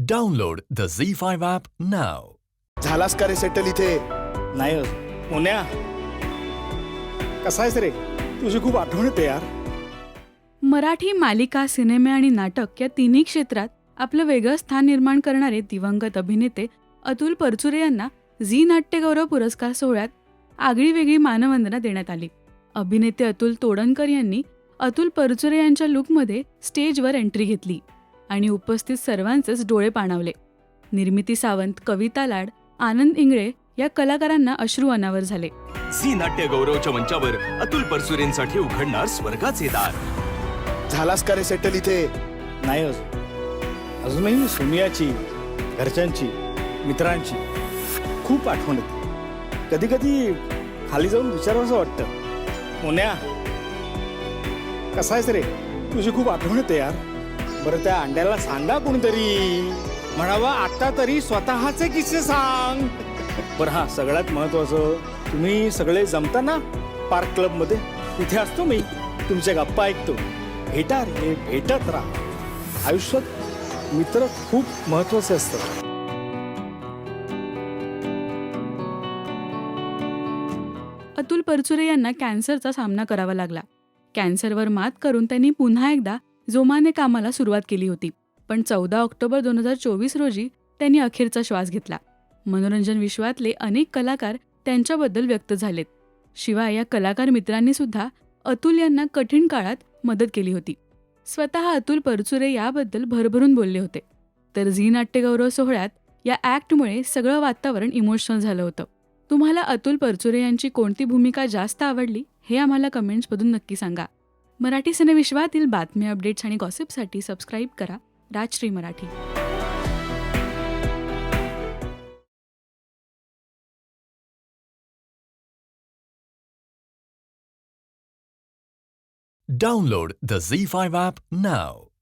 Download the Z5 app now. झालास का रे settle इथे? नाही अजून. मुन्या कसा आहेस रे? तुझी खूप आठवण येते यार. मराठी मालिका सिनेमे आणि नाटक या तिन्ही क्षेत्रात आपलं वेगळं स्थान निर्माण करणारे दिवंगत अभिनेते अतुल परचुरे यांना झी नाट्यगौरव पुरस्कार सोहळ्यात आगळी वेगळी मानवंदना देण्यात आली. अभिनेते अतुल तोडणकर यांनी अतुल परचुरे यांच्या लुकमध्ये स्टेजवर एंट्री घेतली. आणि उपस्थित सर्वांचेच डोळे पाणावले. निर्मिती सावंत कविता लाड आनंद इंगळे या कलाकारांना अश्रू अनावर झाले. झी नाट्य गौरवच्या मंचावर अतुल परसुरेंसाठी उघडणार स्वर्गाचे दार. झालास का रे सेटल इथे? नाही अजून. अजूनही सोनियाची घरच्यांची मित्रांची खूप आठवण येते. कधी कधी खाली जाऊन विचारावंसं वाटतं. मुन्या कसा आहेस रे? तुझी खूप आठवण येते यार. बरं त्या अंड्याला सांगा कोणतरी. म्हणावा आता तरी स्वतःचे किस्से सांग. बरं हा सगळ्यात महत्वाचं. तुम्ही सगळे जमता ना पार्क क्लबमध्ये तिथे असतो मी. तुमच्या गप्पा ऐकतो. भेटा रे भेटत राहा. आयुष्यात मित्र खूप महत्त्वाचे असतात. अतुल परचुरे यांना कॅन्सरचा सामना करावा लागला. कॅन्सरवर मात करून त्यांनी पुन्हा एकदा जोमाने कामाला सुरुवात केली होती पण चौदा ऑक्टोबर दोन हजार चोवीस रोजी त्यांनी अखेरचा श्वास घेतला. मनोरंजन विश्वातले अनेक कलाकार त्यांच्याबद्दल व्यक्त झालेत. शिवाय या कलाकार मित्रांनी सुद्धा अतुल यांना कठीण काळात मदत केली होती. स्वतः अतुल परचुरे याबद्दल भरभरून बोलले होते. तर झी नाट्यगौरव सोहळ्यात या ॲक्टमुळे सगळं वातावरण इमोशनल झालं होतं. तुम्हाला अतुल परचुरे यांची कोणती भूमिका जास्त आवडली हे आम्हाला कमेंट्समधून नक्की सांगा. मराठी सिनेविश्वातील बातम्या, अपडेट्स आणि गॉसिपसाठी सबस्क्राईब करा Rajshri Marathi Download the Z5 app now.